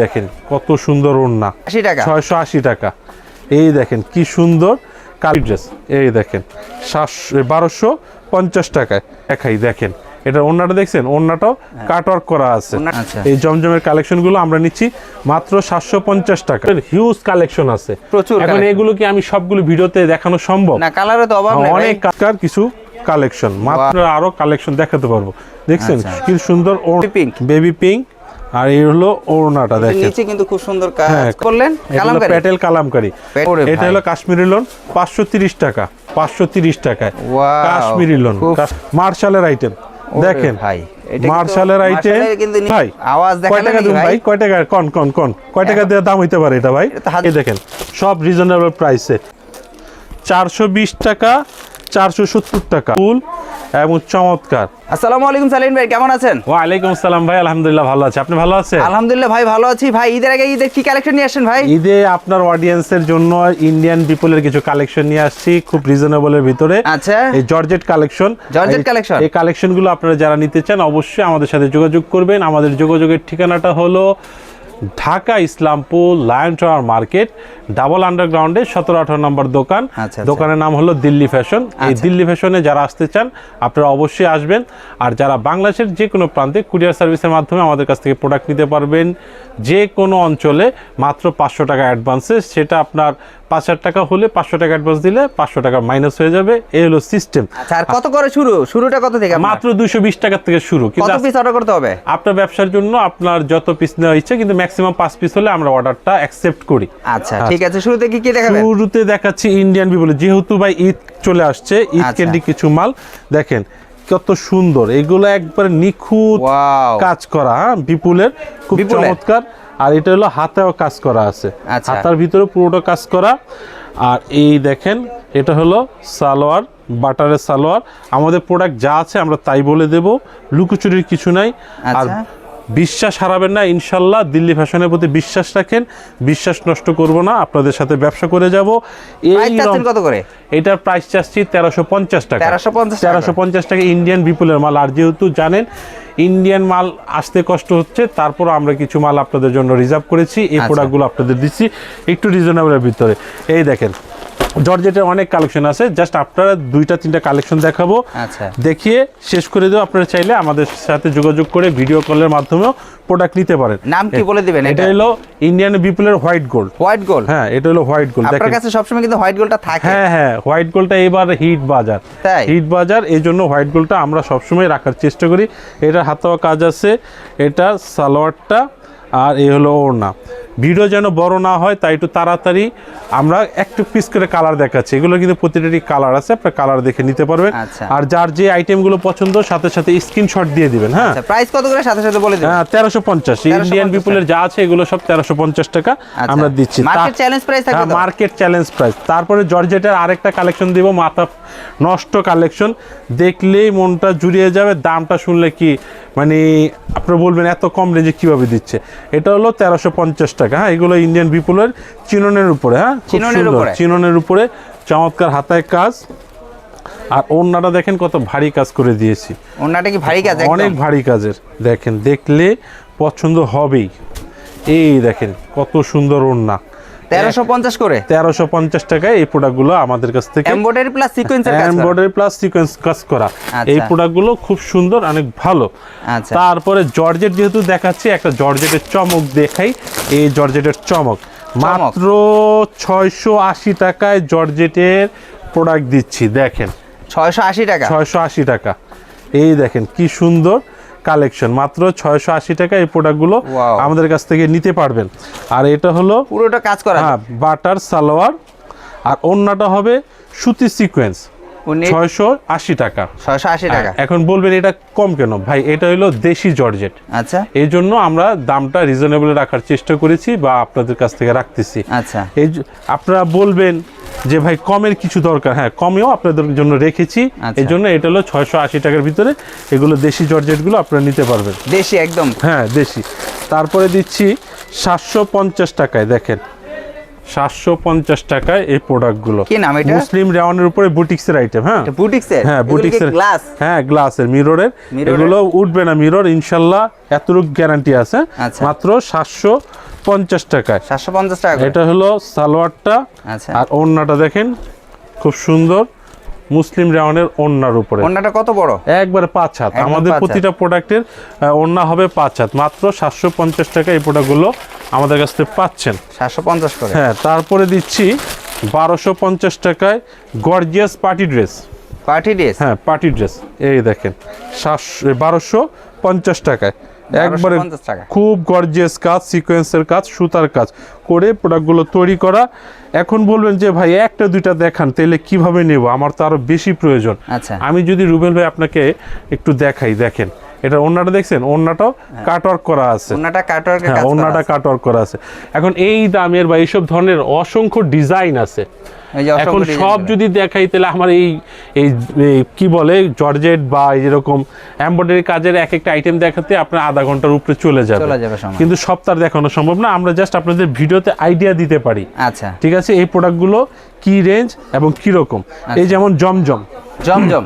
দেখেন কত সুন্দর ওড়না। আশি টাকা। ছয়শো আশি টাকা। এই দেখেন কি সুন্দর কালি ড্রেস। এই দেখেন সাতশো বারোশো পঞ্চাশ টাকায়। দেখাই দেখেন। এটা ওড়নাটা দেখছেন? ওড়নাটাও কাট ওয়ার্ক করা আছে। আচ্ছা। এই জমজমের কালেকশনগুলো আমরা নিচ্ছি মাত্র সাতশো পঞ্চাশ টাকা। হিউজ কালেকশন আছে। প্রচুর এখন এগুলো কি আমি সবগুলো ভিডিওতে দেখানো সম্ভব? না কালারে তো অভাব নেই অনেক কালার কিছু কালেকশন মাত্র আরও কালেকশন দেখাতে পারব। দেখছেন? আচ্ছা। কি সুন্দর বেবি পিঙ্ক আর এই হলো ওড়নাটা দেখেন। নিচে কিন্তু খুব সুন্দর হ্যাঁ, কাজ করলেন এটা হলো কালামকারী। প্যাটেল কালামকারি। এটা হলো কাশ্মীরি লোন পাঁচশো তিরিশ টাকা পাঁচশো তিরিশ টাকায়। Wow, কাশ্মীরি লোন মার্শালের আইটেম। দেখেন ভাই, মার্শালের আইটেম। ভাই আওয়াজ কয় টাকা দেবেন ভাই? কয় টাকা? কন কন কন। কয় টাকা দিয়ে দাম হইতে পারে এটা ভাই? এই দেখেন সব রিজনেবল প্রাইসে চারশো বিশ টাকা চারশো সত্তর টাকা। ফুল এবং চমৎকার। আসসালামু আলাইকুম সালিম ভাই কেমন আছেন? ওয়ালাইকুম আসসালাম ভাই আলহামদুলিল্লাহ ভালো আছে। আপনি ভালো আছেন? আলহামদুলিল্লাহ ভাই ভালো আছি। ভাই ঈদের আগে ঈদের কি কালেকশন নিয়ে আসেন ভাই? ঈদে আপনার অডিয়েন্সের জন্য ইন্ডিয়ান পিপলের কিছু কালেকশন নিয়ে আসছি খুব রিজনেবলের ভিতরে। আচ্ছা। এই জর্জেট কালেকশন জর্জেট collection? এই কালেকশনগুলো আপনারা যারা নিতে চান অবশ্যই আমাদের সাথে যোগাযোগ করবেন। আমাদের যোগাযোগের ঠিকানাটা হলো Dhaka Islampur lion tower market double আন্ডারগ্রাউন্ডে সতেরো আঠারো নম্বর দোকান আচ্ছা, আচ্ছা। দোকানের নাম হলো দিল্লি ফ্যাশন এই আচ্ছা। দিল্লি ফ্যাশনে যারা আসতে চান আপনারা অবশ্যই আসবেন আর যারা বাংলাদেশের যে কোনো প্রান্তে কুরিয়ার সার্ভিসের মাধ্যমে আমাদের কাছ থেকে প্রোডাক্ট নিতে পারবেন যে কোনো অঞ্চলে মাত্র পাঁচশো টাকা অ্যাডভান্সে সেটা আপনার পাঁচ হাজার টাকা হলে পাঁচশো টাকা অ্যাডভান্স দিলে পাঁচশো টাকা মাইনাস হয়ে যাবে। এই হলো সিস্টেম আচ্ছা আর কত করে শুরু? শুরুটা কত থেকে মাত্র দুইশো বিশ টাকার থেকে শুরু। কত পিস অর্ডার করতে হবে? আপনার ব্যবসার জন্য আপনার যত পিস নেওয়া ইচ্ছে কিন্তু ম্যাক্সিমাম পাঁচ পিস হলে আমরা অর্ডারটা অ্যাকসেপ্ট করি। আচ্ছা ঠিক আছে। শুরুতে কি কি দেখাবেন? শুরুতে দেখাচ্ছি ইন্ডিয়ান বিপুল যেহেতু ভাই ঈদ চলে আসছে ঈদ আচ্ছা। ক্যান্ডি কিছু মাল দেখেন কত সুন্দর। এগুলো একবার নিখুঁত কাজ করা হ্যাঁ বিপুলের। খুব চমৎকার। আর এটা হলো হাতেও কাজ করা আছে। আচ্ছা। হাতার ভিতরে পুরোটা কাজ করা। আর এই দেখেন এটা হলো সালোয়ার বাটারের সালোয়ার। আমাদের প্রোডাক্ট যা আছে আমরা তাই বলে দেব লুকোচুরির কিছু নাই। আর আচ্ছা। বিশ্বাস হারাবেন না ইনশাল্লাহ দিল্লি ফ্যাশনের প্রতি বিশ্বাস রাখেন। বিশ্বাস নষ্ট করব না আপনাদের সাথে ব্যবসা করে যাব। এই কত করে? এটার প্রাইস চাচ্ছি তেরোশো পঞ্চাশ টাকা। 1350 টাকা? তেরোশো পঞ্চাশ টাকা ইন্ডিয়ান বিপুলের মাল। আর যেহেতু জানেন ইন্ডিয়ান মাল আসতে কষ্ট হচ্ছে তারপর আমরা কিছু মাল আপনাদের জন্য রিজার্ভ করেছি এই আচ্ছা। প্রোডাক্টগুলো আপনাদের দিচ্ছি একটু রিজনেবলের ভিতরে। এই দেখেন জর্জেটের অনেক কালেকশন আছে জাস্ট আপনারা দুইটা তিনটা কালেকশন দেখাবো। আচ্ছা। দেখিয়ে শেষ করে দেবো আপনারা চাইলে আমাদের সাথে যোগাযোগ করে ভিডিও কলের মাধ্যমেও প্রোডাক্ট নিতে পারেন। নাম কি বলে দিবেন এটা হলো ইন্ডিয়ান বিপুলের হোয়াইট গোল্ড হোয়াইট গোল্ড হ্যাঁ এটা হলো হোয়াইট গোল্ড আপনার কাছে সবসময় কিন্তু হোয়াইট গোল্ডটা থাকে। হ্যাঁ হ্যাঁ হোয়াইট গোল্ডটা এবার হিট বাজার? হিট বাজার এই জন্য হোয়াইট গোল্ডটা আমরা সবসময় রাখার চেষ্টা করি। এটা হাতাওয়া কাজ আছে এটা সালোয়ারটা আর এই হলো ওড়না। ভিডিও যেন বড় না হয় তাই একটু তাড়াতাড়ি আমরা একটু পিস করে কালার দেখাচ্ছি। এগুলো কিন্তু প্রতিটারই কালার আছে আপনার কালার দেখে নিতে পারবেন। আচ্ছা। আর যার যে আইটেমগুলো পছন্দ সাথে সাথে স্ক্রিনশট দিয়ে দিবেন হ্যাঁ? আচ্ছা প্রাইস কত করে? সাথে সাথে বলে দিবেন। হ্যাঁ তেরোশো পঞ্চাশ। 1350 ইন্ডিয়ান বিপুলের যা আছে এগুলো সব তেরোশো পঞ্চাশ টাকা আচ্ছা। আমরা দিচ্ছি। মার্কেট চ্যালেঞ্জ প্রাইস থাকবে? মার্কেট চ্যালেঞ্জ প্রাইস তারপরে জর্জেটের আরেকটা কালেকশন দিব মাথা নষ্ট কালেকশন দেখলেই মনটা জুড়িয়ে যাবে দামটা শুনলে কি মানে আপনারা বলবেন এত কম রেঞ্জে কীভাবে দিচ্ছে? এটা হলো তেরোশো পঞ্চাশ টাকা হ্যাঁ এগুলো ইন্ডিয়ান বিপুলের চিননের উপরে হ্যাঁ চিননের উপরে? চিননের উপরে চমৎকার হাতায় কাজ। আর ওড়নাটা দেখেন কত ভারী কাজ করে দিয়েছি। ওনাটা কি ভারী কাজ অনেক ভারী কাজের দেখেন দেখলে পছন্দ হবেই। এই দেখেন কত সুন্দর ওড়না। তেরোশো পঞ্চাশ করে? তেরোশো পঞ্চাশ টাকায় এই প্রোডাক্টগুলো আমাদের কাছ থেকে এমব্রয়ডারি প্লাস করা। এমব্রয়ডারি প্লাস সিকোয়েন্স কাজ করা। আচ্ছা। এই প্রোডাক্টগুলো খুব সুন্দর অনেক ভালো। আচ্ছা। তারপরে জর্জেট যেহেতু দেখাচ্ছি একটা জর্জেটের চমক দেখাই। এই জর্জেটের চমক। মাত্র ছয়শো আশি টাকায় জর্জেটের প্রোডাক্ট দিচ্ছি দেখেন। ছয়শো আশি টাকা। ছয়শো আশি টাকা। এই দেখেন কি সুন্দর। কালেকশন মাত্র ছয়শো আশি টাকা এই প্রোডাক্টগুলো. আমাদের কাছ থেকে নিতে পারবেন। আর এটা হলো পুরোটা কাজ করা হ্যাঁ বাটার সালোয়ার আর অন্যটা হবে সুতি সিকোয়েন্স ছয়শো আশি টাকা। ছয়শো আশি টাকা। এখন বলবেন এটা কম কেন? ভাই এটা হলো দেশি জর্জেট। আচ্ছা। এই জন্য আমরা দামটা রিজনেবল রাখার চেষ্টা করেছি বা আপনাদের কাছ থেকে রাখতেছি। আচ্ছা। এই আপনারা বলবেন যে ভাই কমের কিছু দরকার হ্যাঁ কমেও আপনাদের জন্য রেখেছি। আচ্ছা। এই জন্য এটা হলো ছয়শো আশি টাকার ভিতরে এগুলো দেশি জর্জেটগুলো আপনারা নিতে পারবেন। দেশি একদম। হ্যাঁ দেশি। তারপরে দিচ্ছি সাতশো পঞ্চাশ টাকায় দেখেন। সাতশো পঞ্চাশ টাকায় এই প্রোডাক্টগুলো। কি নাম এটা? মুসলিম রেওয়ানের উপরে বুটিক্সের আইটেম হ্যাঁ। বুটিক্সের? হ্যাঁ বুটিক্সের। গ্লাস হ্যাঁ গ্লাসের মিররের এগুলো উঠবে না মিরর ইনশাল্লাহ এতটুকু গ্যারান্টি আছে। আচ্ছা। মাত্র সাতশো পঞ্চাশ টাকায়। সাতশো পঞ্চাশ টাকা এটা হলো সালোয়ারটা। আচ্ছা। আর ওড়নাটা দেখেন খুব সুন্দর। মুসলিম রেওয়ানের ওড়নার উপরে। ওন্নাটা কত বড়? একবারে পাঁচ হাত। আমাদের প্রতিটা প্রোডাক্টের ওড়না হবে পাঁচ হাত। মাত্র সাতশো পঞ্চাশ টাকা এই প্রোডাক্টগুলো আমাদের কাছ থেকে পাচ্ছেন। সাতশো পঞ্চাশ করে। হ্যাঁ তারপরে দিচ্ছি বারোশো পঞ্চাশ টাকায় gorgeous party dress. Party dress? হ্যাঁ পার্টি ড্রেস। এই দেখেন সাতশো বারোশো পঞ্চাশ টাকায়। একবারে খুব গর্জিয়াস কাজ সিকোয়েন্সের কাজ সুতার কাজ করে প্রোডাক্টগুলো তৈরি করা। এখন বলবেন যে ভাই একটা দুইটা দেখান তাহলে কীভাবে নেব? আমার তো আরও বেশি প্রয়োজন। আচ্ছা। আমি যদি রুবেল ভাই আপনাকে একটু দেখাই দেখেন। এটা ওন্নাটা দেখছেন? ওন্নাটাও কাটওয়ার্ক করা আছে। ওন্নাটা কাটওয়ার্কের হ্যাঁ ওন্নাটা আছে। কাটওয়ার্ক করা আছে। এখন এই দামের বা এইসব ধরনের অসংখ্য ডিজাইন আছে। এই এখন সব যদি দেখাই তাহলে আমার এই এই এই কি বলে জর্জেট বা এই যেরকম এমব্রয়ডারি কাজের এক একটা আইটেম দেখাতে আপনার আধা ঘণ্টার উপরে চলে যাবে। কিন্তু সব তার দেখানো সম্ভব না। আমরা জাস্ট আপনাদের ভিডিওতে আইডিয়া দিতে পারি। আচ্ছা। ঠিক আছে? এই প্রোডাক্টগুলো কি রেঞ্জ এবং কি রকম? আচ্ছা। এই যেমন জমজম। জমজম।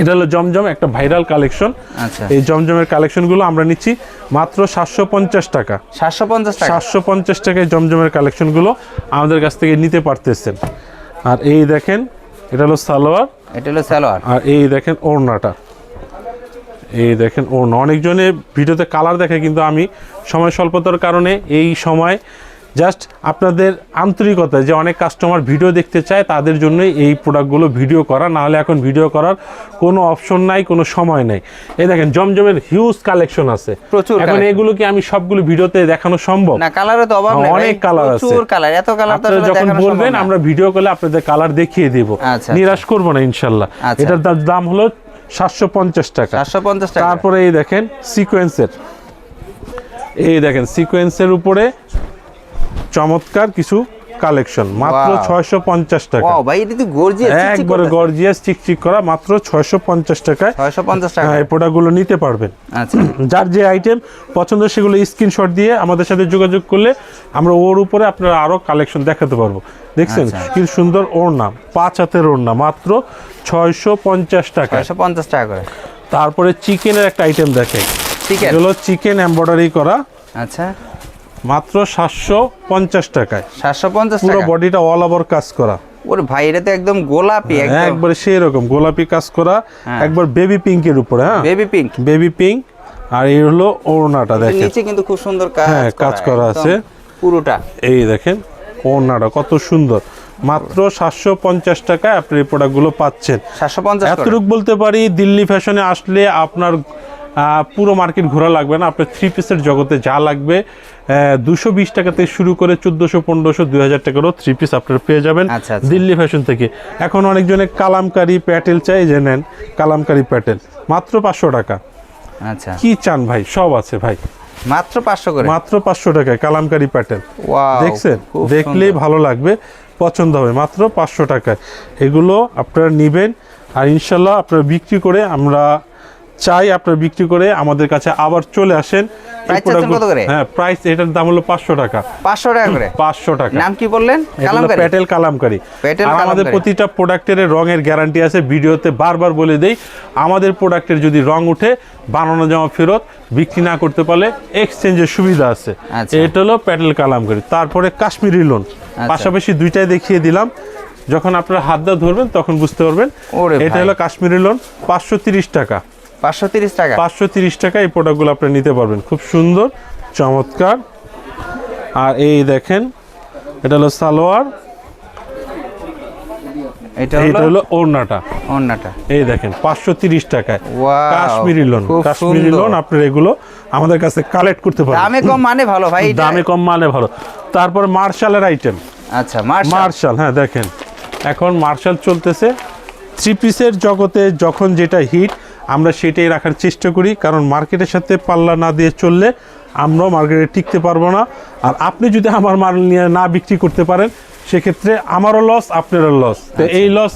এটা হলো জমজম একটা ভাইরাল কালেকশন। আচ্ছা। এই জমজমের কালেকশনগুলো আমরা নিচ্ছি মাত্র সাতশো পঞ্চাশ টাকা। সাতশো পঞ্চাশ সাতশো পঞ্চাশ টাকায় জমজমের কালেকশনগুলো আমাদের কাছ থেকে নিতে পারতেছেন। আর এই দেখেন এটা হলো সালোয়ার। এটা হলো সালোয়ার। আর এই দেখেন ওড়নাটা। এই দেখেন ওড়না। অনেকজনে ভিডিওতে কালার দেখে কিন্তু আমি সময় স্বল্পতার কারণে এই সময় জাস্ট আপনাদের আন্তরিকতা যে অনেক কাস্টমার ভিডিও দেখতে চায় তাদের জন্যই এই প্রোডাক্টগুলো ভিডিও করা। না হলে এখন ভিডিও করার কোনো অপশন নাই কোনো সময় নাই। এই দেখেন জমজমের হিউজ কালেকশন আছে। প্রচুর এখন এগুলো কি আমি সবগুলো ভিডিওতে দেখানো সম্ভব? না কালারও তো অভাব নেই অনেক কালার আছে। প্রচুর কালার এত কালার তো আপনারা যখন বলবেন আমরা ভিডিও করলে আপনাদের কালার দেখিয়ে দিব। আচ্ছা, নিরাশ করব না ইনশাল্লাহ। আচ্ছা। এটার দাম হলো সাতশো পঞ্চাশ টাকা। সাতশো পঞ্চাশ টাকা। তারপরে এই দেখেন সিকোয়েন্সের এই দেখেন সিকোয়েন্সের উপরে চমৎকার কিছু কালেকশন মাত্র Wow. ছয়শো পঞ্চাশ টাকা। ওয়াও ভাই এটা তো গর্জিয়াস একবারে গর্জিয়াস চিকচিক করা মাত্র ছয়শো পঞ্চাশ টাকায়। ছয়শো পঞ্চাশ টাকা। হ্যাঁ এই প্রোডাক্টগুলো নিতে পারবেন। আচ্ছা। যার যে আইটেম পছন্দ সেগুলো স্ক্রিনশট দিয়ে আমাদের সাথে যোগাযোগ করলে আমরা ওর উপরে আপনারা আরও কালেকশন দেখাতে পারব। দেখছেন? আচ্ছা। কি সুন্দর ওড়না পাঁচ হাতের ওড়না মাত্র ছয়শো পঞ্চাশ টাকা। ছয়শো পঞ্চাশ টাকা করে। তারপরে চিকেনের একটা আইটেম দেখাই চিকেন এগুলো চিকেন এমব্রয়ডারি করা। আচ্ছা। মাত্র সাতশো পঞ্চাশ টাকায়। সাতশো পঞ্চাশ পুরো বডিটা অল ওভার কাজ করা। ওরে ভাই এটা তো একদম গোলাপি একদম। একবারে সেই রকম গোলাপি কাজ করা। হ্যাঁ। একবার বেবি পিঙ্কের উপরে হ্যাঁ? বেবি পিঙ্ক বেবি পিঙ্ক আর এই হলো ওড়নাটা দেখেন। নিচে কিন্তু খুব সুন্দর কাজ হ্যাঁ, কাজ করা আছে। পুরোটা। এই দেখেন ওড়নাটা কত সুন্দর। মাত্র সাতশো পঞ্চাশ টাকায় আপনি এই প্রোডাক্টগুলো পাচ্ছেন। সাতশো পঞ্চাশ এতটুকু বলতে পারি দিল্লি ফ্যাশনে আসলে আপনার পুরো মার্কেট ঘোরা লাগবে না। আপনার থ্রি পিসের জগতে যা লাগবে দুশো বিশ টাকা থেকে শুরু করে চোদ্দোশো পনেরোশো দুই হাজার টাকারও থ্রি পিস আপনারা পেয়ে যাবেন আচ্ছা, আচ্ছা। দিল্লি ফ্যাশন থেকে। এখন অনেকজনে কালামকারি প্যাটেল চাই যে নেন কালামকারি প্যাটেল। মাত্র পাঁচশো টাকা। আচ্ছা। কি চান ভাই? সব আছে ভাই। মাত্র পাঁচশো করে? মাত্র পাঁচশো টাকায় কালামকারি প্যাটেল। দেখছেন? দেখলেই ভালো লাগবে পছন্দ হবে। মাত্র পাঁচশো টাকায়। এগুলো আপনারা নেবেন আর ইনশাল্লাহ আপনারা বিক্রি করে আমরা চাই আপনার বিক্রি করে আমাদের কাছে আবার চলে আসেন? হ্যাঁ প্রাইস এটার দাম হলো পাঁচশো টাকা। পাঁচশো টাকা করে? পাঁচশো টাকা। নাম কি বললেন? প্যাটেল কালামকারি? আমাদের প্রতিটা প্রোডাক্টের রঙের গ্যারান্টি আছে ভিডিওতে বারবার বলে দেই আমাদের প্রোডাক্টের যদি রং উঠে বানানো জামা ফেরত বিক্রি না করতে পারলে এক্সচেঞ্জের সুবিধা আছে। আচ্ছা। এটা হলো প্যাটেল কালামকারি। তারপরে কাশ্মীরি লোন পাশাপাশি দুইটাই দেখিয়ে দিলাম। যখন আপনার হাত দা ধরবেন তখন বুঝতে পারবেন। এটা হলো কাশ্মীরি লোন পাঁচশো তিরিশ টাকা। পাঁচশো তিরিশ টাকা। পাঁচশো তিরিশ টাকা এই প্রোডাক্টগুলো আপনি নিতে পারবেন। খুব সুন্দর চমৎকার। আর এই দেখেন এটা হলো সালোয়ার। এটা হলো ওড়নাটা। অন্যটা এই দেখেন পাঁচশো তিরিশ টাকায় কাশ্মীরি লোন। কাশ্মীরি। লোন আপনার এগুলো আমাদের কাছে কালেক্ট করতে পারেন দামে কম মানে ভালো ভাই দামে কম মানে ভালো। তারপর মার্শালের আইটেম আচ্ছা মার্শাল। মার্শাল হ্যাঁ দেখেন। এখন মার্শাল চলতেছে। থ্রি পিসের জগতে যখন যেটা হিট আমরা সেটাই রাখার চেষ্টা করি কারণ মার্কেটের সাথে পাল্লা না দিয়ে চললে আমরাও মার্কেটে টিকতে পারব না। আর আপনি যদি আমার মাল নিয়ে না বিক্রি করতে পারেন সেক্ষেত্রে আমারও লস আপনারও লস তো আচ্ছা। এই লস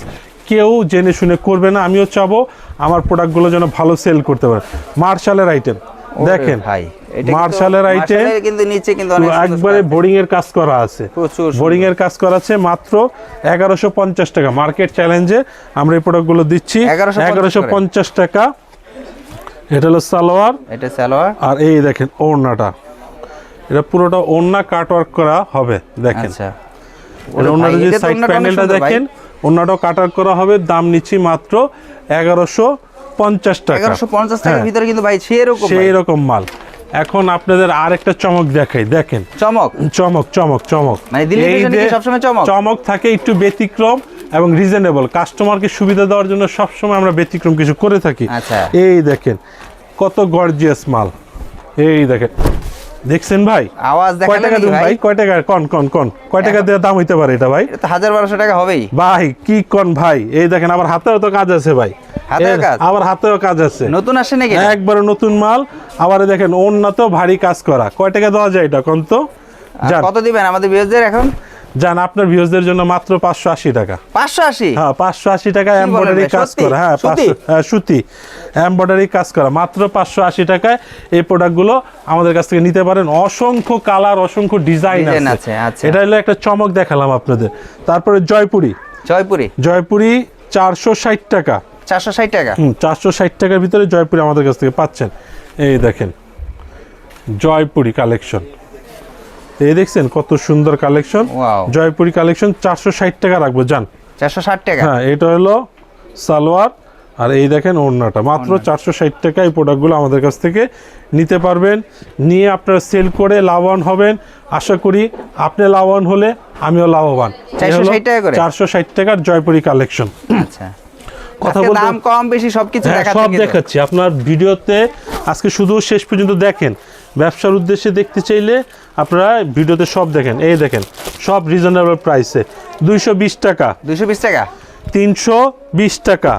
কেউ জেনে শুনে করবে না আমিও চাবো আমার প্রোডাক্টগুলো যেন ভালো সেল করতে পারে। মার্শালের আইটেম দেখেন ভাই মার্শালের মার্শালের কিন্তু নিচে কিন্তু অনেক একবারে। বোরিং এর কাজ করা আছে। বোরিং এর কাজ করা আছে মাত্র এগারোশো পঞ্চাশ টাকা। মার্কেট চ্যালেঞ্জে আমরা এই প্রোডাক্টগুলো দিচ্ছি। 1150 এগারোশো পঞ্চাশ টাকা। এটা হলো সালোয়ার। এটা সালোয়ার। আর এই দেখেন ওড়নাটা। এটা পুরোটা ওন্না কাট ওয়ার্ক করা হবে দেখেন। আচ্ছা। ভাই, যে সাইড প্যানেলটা। দেখেন ওনাটাও কাটার করা হবে দাম নিচ্ছি মাত্র এগারোশো পঞ্চাশ টাকা। এগারোশো পঞ্চাশ টাকার হ্যাঁ, ভিতরে কিন্তু ভাই সেরকম ভাই। মাল। এখন আপনাদের আরেকটা চমক দেখাই দেখেন। চমক? চমক চমক চমক। মানে চমক? চমক থাকে একটু ব্যতিক্রম এবং রিজনেবল কাস্টমারকে সুবিধা দেওয়ার জন্য সবসময় আমরা ব্যতিক্রম কিছু করে থাকি। আচ্ছা। এই দেখেন কত গর্জিয়াস মাল। এই দেখেন দেখছেন ভাই? আওয়াজ কয় টাকা দেবেন ভাই? কয় টাকা? কন কন কন। কয় টাকা দেওয়ার দাম হইতে পারে এটা ভাই? হাজার বারোশো টাকা হবেই। ভাই কি কন ভাই? এই দেখেন আবার হাতেও তো কাজ আছে ভাই? আবার হাতেও কাজ আছে। নতুন আসে নাকি? একবারে নতুন মাল। আবার দেখেন অন্য ভারী কাজ করা। কয় টাকা দেওয়া যায় এটা কোন তো? কত দিবেন আমাদের বিয়োজদের এখন? যান আপনার ভিউজদের জন্য মাত্র পাঁচশো আশি টাকা। পাঁচশো আশি? হ্যাঁ পাঁচশো আশি টাকা এমব্রয়ডারি কাজ করা। হ্যাঁ হ্যাঁ সুতি। এমব্রয়ডারি কাজ করা। মাত্র পাঁচশো আশি টাকায় এই প্রোডাক্টগুলো আমাদের কাছ থেকে নিতে পারেন। অসংখ্য কালার অসংখ্য ডিজাইন আছে। আছে, আচ্ছা। এটা হলো একটা চমক দেখালাম আপনাদের। তারপরে জয়পুরি। জয়পুরি? জয়পুরি চারশো ষাট টাকা। চারশো ষাট টাকা। হুম চারশো ষাট টাকার ভিতরে জয়পুরি আমাদের কাছ থেকে পাচ্ছেন। এই দেখেন জয়পুরি কালেকশন। এই দেখছেন কত সুন্দর কালেকশন। জয়পুরি কালেকশন চারশো ষাট টাকা রাখব যান চারশো ষাট টাকা। হ্যাঁ এটা হলো সালোয়ার আর এই দেখেন ওড়নাটা। মাত্র চারশো ষাট টাকা এই প্রোডাক্টগুলো আমাদের কাছ থেকে নিতে পারবেন। নিয়ে আপনারা সেল করে লাভবান হবেন। আশা করি আপনি লাভবান হলে আমিও লাভবান। 460 টাকা করে? চারশো ষাট টাকার জয়পুরি কালেকশন। আচ্ছা। কথা বলতে দাম কম বেশি সবকিছু হ্যাঁ সব দেখাচ্ছি। আপনার ভিডিওতে আজকে শুধু শেষ পর্যন্ত দেখেন। ব্যবসার উদ্দেশ্যে দেখতে চাইলে আপনারা ভিডিওতে সব দেখেন। এই দেখেন সব রিজনেবল প্রাইসে দুইশো বিশ টাকা। দুইশো বিশ টাকা? তিনশো বিশ টাকা।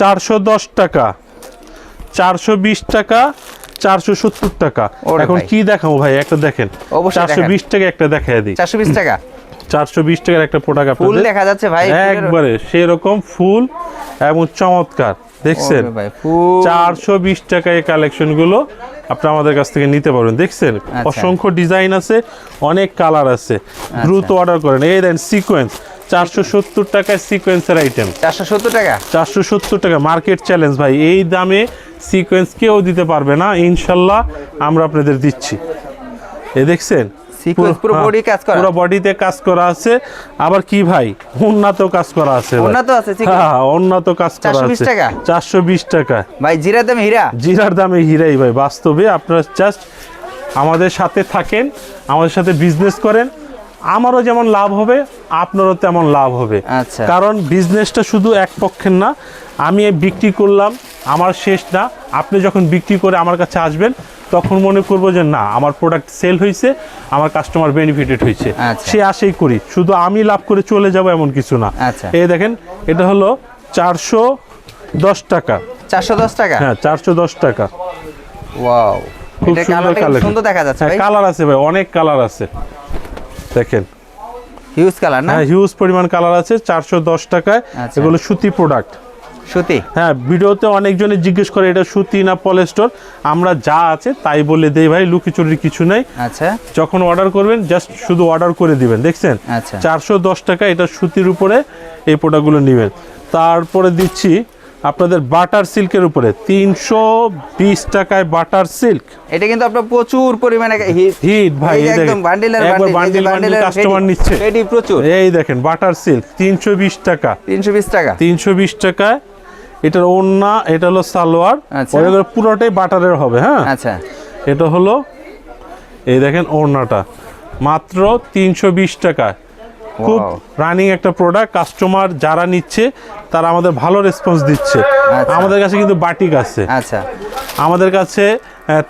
চারশো দশ টাকা। চারশো বিশ টাকা চারশো সত্তর টাকা। এখন। কি দেখাবো ভাই? একটা দেখেন। চারশো বিশ টাকা একটা দেখাই দিই। চারশো বিশ টাকা? চারশো বিশ টাকার একটা প্রোডাক্ট ফুল দেখা যাচ্ছে ভাই একবারে সেরকম ফুল এবং চমৎকার দেখছেন? ভাই ফুল চারশো বিশ টাকা এই কালেকশনগুলো আপনি আমাদের কাছ থেকে নিতে পারবেন দেখছেন? আচ্ছা। অসংখ্য ডিজাইন আছে অনেক কালার আছে দ্রুত অর্ডার করেন। এই দেন সিকোয়েন্স চারশো সত্তর টাকায় সিকোয়েন্সের আইটেম চারশো সত্তর টাকা? চারশো সত্তর টাকা মার্কেট চ্যালেঞ্জ ভাই এই দামে সিকোয়েন্স কেউ দিতে পারবে না ইনশাল্লাহ আমরা আপনাদের দিচ্ছি। এ দেখছেন? Sequence পুরো হ্যাঁ, body কাজ করা? পুরো বডিতে কাজ করা আছে। আবার কি ভাই? উন্নত কাজ করা আছে উন্নত আছে, হ্যাঁ উন্নত কাজ করা 420 টাকা? চারশো বিশ টাকা। ভাই জিরার দাম হীরা? জিরার দামে হিরাই ভাই বাস্তবে আপনারা জাস্ট আমাদের সাথে থাকেন আমাদের সাথে বিজনেস করেন। আমারও যেমন লাভ হবে আপনারও তেমন লাভ হবে। আচ্ছা। কারণ বিজনেসটা শুধু এক পক্ষের না আমি বিক্রি করলাম আমার শেষ না। আপনি যখন বিক্রি করে আমার কাছে আসবেন তখন মনে করব যে না আমার প্রোডাক্ট সেল হয়েছে আমার কাস্টমার বেনিফিটেড হয়েছে। সে আশেই করি শুধু আমি লাভ করে চলে যাব এমন কিছু না। আচ্ছা। এই দেখেন এটা হলো চারশো দশ টাকা। চারশো দশ টাকা? হ্যাঁ চারশো দশ টাকা। ওয়াও। খুব সুন্দর কালার সুন্দর দেখা যাচ্ছে কালার আছে ভাই অনেক কালার আছে। দেখেন। হিউজ কালার না? হ্যাঁ হিউজ পরিমাণ কালার আছে চারশো দশ টাকায়। আচ্ছা। এগুলো সুতি প্রোডাক্ট সুতি? হ্যাঁ ভিডিওতে অনেকজনে জিজ্ঞেস করে এটা সুতি না পলেস্টর আমরা যা আছে তাই বলে দেই ভাই লুকিচুরির কিছু নেই। আচ্ছা। যখন অর্ডার করবেন জাস্ট শুধু অর্ডার করে দিবেন দেখছেন? আচ্ছা। চারশো দশ টাকা এটা সুতির উপরে এই প্রোডাক্টগুলো নেবেন। তারপরে দিচ্ছি আপনাদের বাটার সিল্কের উপরে। তিনশো বিশ টাকায় বাটার সিল্ক এটা কিন্তু আপনার প্রচুর পরিমাণে হিট ভাই দেখেন। বান্ডিলের বান্ডিল বান্ডিল কাস্টমার নিচ্ছে। এটি প্রচুর। এই দেখেন বাটার সিল্ক তিনশো বিশ টাকা। তিনশো বিশ টাকা। তিনশো বিশ টাকায় এটার ওন্না এটা হলো সালোয়ার। আচ্ছা। পুরোটাই বাটারের হবে হ্যাঁ? আচ্ছা। এটা হলো এই দেখেন ওড়নাটা। মাত্র তিনশো বিশ টাকায় খুব রানিং একটা প্রোডাক্ট কাস্টমার যারা নিচ্ছে তারা আমাদের ভালো রেসপন্স দিচ্ছে। আচ্ছা। আমাদের কাছে কিন্তু বাটিক আছে। আচ্ছা। আমাদের কাছে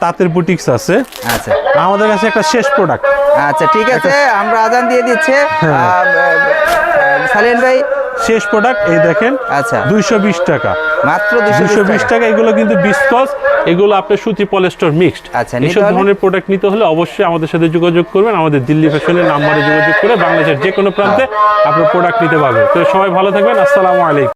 তাঁতের বুটিক্স আছে। আচ্ছা। আমাদের কাছে একটা শেষ প্রোডাক্ট আচ্ছা ঠিক আছে আমরা আজান দিয়ে দিচ্ছে। হ্যাঁ। ভাই শেষ প্রোডাক্ট এই দেখেন আচ্ছা। দুইশো বিশ টাকা। মাত্র দুশো বিশ টাকা। এগুলো কিন্তু বিস্কস এগুলো আপনার সুতি পলেস্টর মিক্সড আচ্ছা, এইসব ধরনের প্রোডাক্ট নিতে হলে অবশ্যই আমাদের সাথে যোগাযোগ করবেন আমাদের দিল্লি ফ্যাশনের নাম্বারে যোগাযোগ করে বাংলাদেশের যে কোনো প্রান্তে আপনার প্রোডাক্ট নিতে পারবেন। তো সবাই ভালো থাকবেন আসসালামু আলাইকুম।